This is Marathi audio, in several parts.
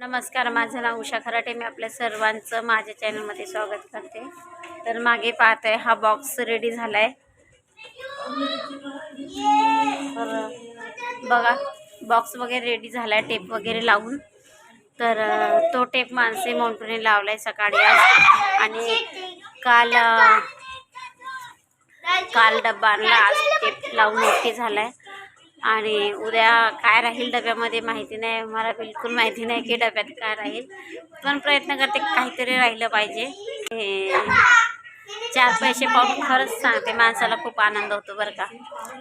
नमस्कार माझं नाव उषा खराटे. मी आपल्या सर्वांचं माझ्या चॅनलमध्ये स्वागत करते. तर मागे पाहत आहे हा बॉक्स रेडी झाला आहे तर बघा बॉक्स वगैरे रेडी झाला आहे टेप वगैरे लावून. तर तो टेप माणसे मोंटूने लावला आहे सकाळी आणि काल काल डब्बा आणला आज टेप लावून ओके झाला आहे आणि उद्या काय राहील डब्यामध्ये माहिती नाही मला बिलकुल माहिती नाही की डब्यात काय राहील. पण प्रयत्न करते काहीतरी राहिलं पाहिजे. हे चार पैसे पाहून खरंच सांगते माणसाला खूप आनंद होतो बरं का.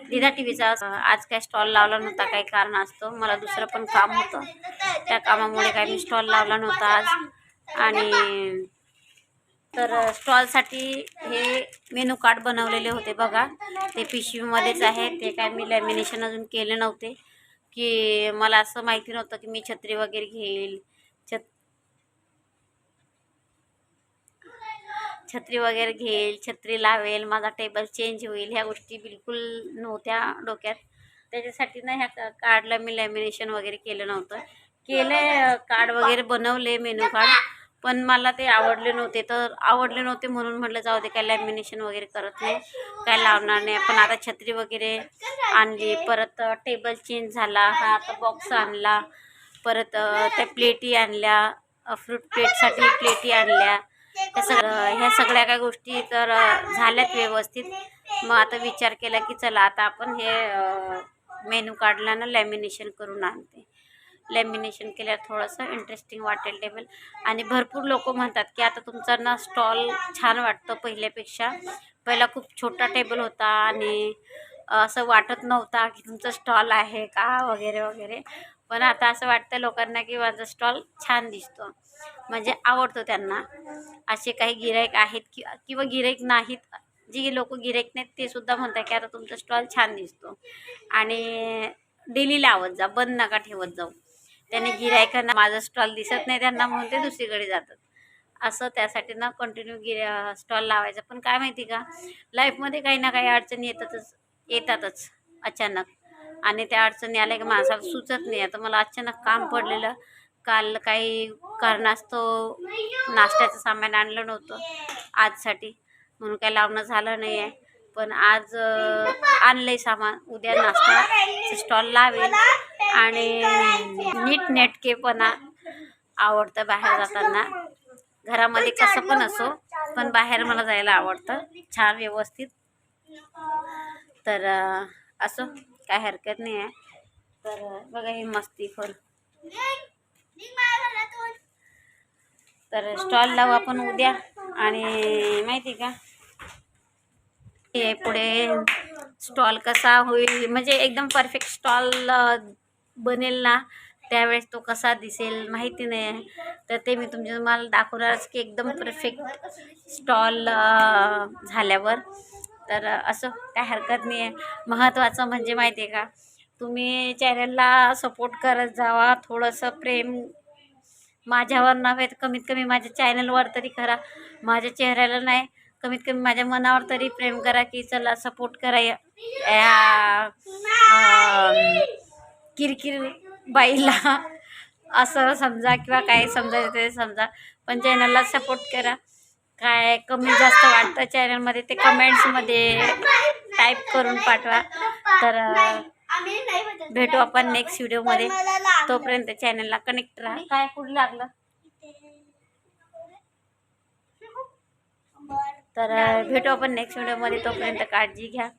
दिदा टी व्हीचा आज काय स्टॉल लावला नव्हता काही कारण असतो. मला दुसरं पण काम होतं. त्या कामामुळे काही मी स्टॉल लावला नव्हता आज. आणि तर स्टॉलसाठी हे मेनू कार्ड बनवलेले होते बघा. ते पिशवीमध्येच आहे. ते काय मी लॅमिनेशन अजून केले नव्हते. की मला असं माहिती नव्हतं की मी छत्री वगैरे घेईल. छत छत्री वगैरे घेईल छत्री लावेल माझा टेबल चेंज होईल. ह्या गोष्टी बिलकुल नव्हत्या डोक्यात. त्याच्यासाठी ना ह्या का- कार्डला मी लॅमिनेशन वगैरे केलं नव्हतं. केलं कार्ड वगैरे बनवले मेनू कार्ड. पण मला ते आवडले नव्हते. तर आवडले नव्हते म्हणून म्हटलं जाऊ दे काय लॅमिनेशन वगैरे करत नाही काय लावणार नाही. पण आता छत्री वगैरे आणली परत टेबल चेंज झाला हा आता बॉक्स आणला परत त्या प्लेटी आणल्या फ्रूट प्लेटसाठी प्लेटी आणल्या. त्या सगळं ह्या सगळ्या काय गोष्टी तर झाल्यात व्यवस्थित. मग आता विचार केला की चला आता आपण हे मेनू काढला ना लॅमिनेशन करून आणते. लॅमिनेशन केल्यावर थोडंसं इंटरेस्टिंग वाटेल टेबल आणि भरपूर लोक म्हणतात की आता तुमचा ना स्टॉल छान वाटतं पहिल्यापेक्षा. पहिला खूप छोटा टेबल होता आणि असं वाटत नव्हता की तुमचा स्टॉल आहे का वगैरे वगैरे. पण आता असं वाटतं लोकांना की माझा स्टॉल छान दिसतो. म्हणजे आवडतो त्यांना. असे काही गिराईक आहेत कि किंवा गिराईक नाहीत. जी लोक गिराईक नाहीत ते सुद्धा म्हणतात की आता तुमचा स्टॉल छान दिसतो. आणि डेली लावत जा बंद नका ठेवत जाऊ. त्याने गिरायकांना माझा स्टॉल दिसत नाही त्यांना म्हणून ते दुसरीकडे जातात. असं त्यासाठी ना कंटिन्यू गिर स्टॉल लावायचा. पण काय माहिती का? लाईफमध्ये काही ना काही अडचणी येतातच येतातच अचानक. आणि त्या अडचणी आल्या की माणसाला सुचत नाही. आता मला अचानक काम पडलेलं. काल काही कारणास्तव नाश्त्याचं सामान आणलं नव्हतं आजसाठी. म्हणून काही लावणं झालं नाही आहे पण आज आणलं आहे सामान. उद्या नाश्ता स्टॉल लावेल. आणि नीटनेटकेपणा आवडतं बाहेर जाताना. घरामध्ये कसं पण असो पण बाहेर मला जायला आवडतं. छान व्यवस्थित. तर असो काय हरकत नाही आहे. तर बघा हे मस्ती खोल तर स्टॉल लावू आपण उद्या. आणि माहिती का? हे पुढे स्टॉल कसा होईल? म्हणजे एकदम परफेक्ट स्टॉल बनेल ना त्यावेळेस तो कसा दिसेल माहिती नाही. आहे तर ते मी तुमच्या तुम्हाला दाखवणारच की एकदम परफेक्ट स्टॉल झाल्यावर. तर असं काय हरकत नाही आहे महत्त्वाचं म्हणजे माहिती आहे का तुम्ही चॅनलला सपोर्ट करत जावा. थोडंसं प्रेम माझ्यावर नव्हे तर कमीत कमी माझ्या चॅनलवर तरी करा. माझ्या चेहऱ्याला नाही कमीत कमी माझ्या मनावर तरी प्रेम करा की चला सपोर्ट करा या किरकिर बाईला. असं समजा किंवा काय समजायचं ते समजा. पण चॅनलला सपोर्ट करा. काय कमी जास्त वाटतं चॅनलमध्ये ते कमेंट्समध्ये टाईप करून पाठवा. तर भेटू आपण नेक्स्ट व्हिडिओमध्ये तोपर्यंत चॅनलला कनेक्ट राहा. काय कुठं लागलं? तर भेटू आपण नेक्स्ट व्हिडिओमध्ये तोपर्यंत काळजी घ्या.